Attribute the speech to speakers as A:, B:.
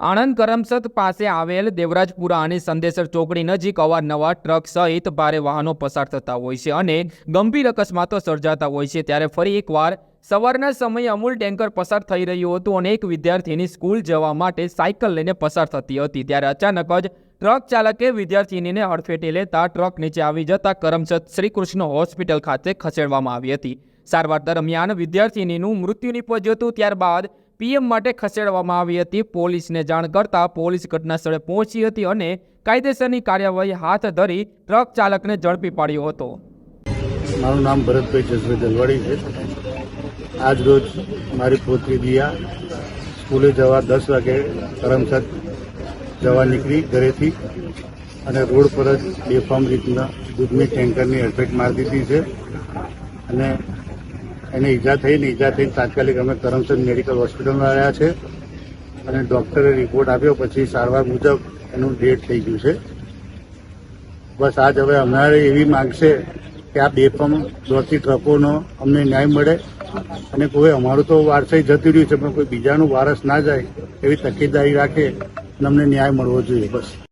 A: આણંદ કરમસદ પાસે આવેલ દેવરાજપુરા અને સંદેશર ચોકડી નજીક અવારનવાર ટ્રક સહિત ભારે વાહનો પસાર થતા હોય છે અને ગંભીર અકસ્માતો સર્જાતા હોય છે. ત્યારે ફરી એકવાર સવારના સમયે અમૂલ ટેન્કર પસાર થઈ રહ્યું હતું અને એક વિદ્યાર્થીની સ્કૂલ જવા માટે સાયકલ લઈને પસાર થતી હતી. ત્યારે અચાનક જ ટ્રક ચાલકે વિદ્યાર્થીનીને હડફેટે લેતા ટ્રક નીચે આવી જતા કરમસદ શ્રીકૃષ્ણ હોસ્પિટલ ખાતે ખસેડવામાં આવી હતી. સારવાર દરમિયાન વિદ્યાર્થીનીનું મૃત્યુ નીપજ્યું હતું. ત્યારબાદ પીએમ માટે ખસેડવામાં આવી હતી. પોલીસને જાણ કરતા પોલીસ ઘટના સ્થળે પહોંચી હતી અને કાયદેસરની કાર્યવાહી હાથ ધરી ટ્રક ચાલકને ઝડપી પાડ્યો હતો.
B: મારું નામ ભરતભાઈ જસભાઈ દલવાડી છે. આજ રોજ મારી પોતરી દિયા સ્કૂલે જવા દસ વાગે કરમસદ જવા નીકળી ઘરેથી અને રોડ પર જ બેફામ રીતના દૂધની ટેન્કરની અડફેટ મારી દીધી છે અને એને ઈજા થઈને ઈજા થઈને તાત્કાલિક અમે કરમસદ મેડિકલ હોસ્પિટલમાં આવ્યા છે અને ડૉક્ટરે રિપોર્ટ આપ્યો, પછી સારવાર મુજબ એનું ડેટ થઈ ગયું છે. બસ આજ હવે અમારે એવી માંગ છે કે આ બેફામ દોડતી ટ્રકોનો અમને ન્યાય મળે અને કોઈ અમારું તો વારસાઈ જતું રહ્યું છે, પણ કોઈ બીજાનું વારસ ના જાય એવી તકેદારી રાખે અમને ન્યાય મળવો જોઈએ, બસ.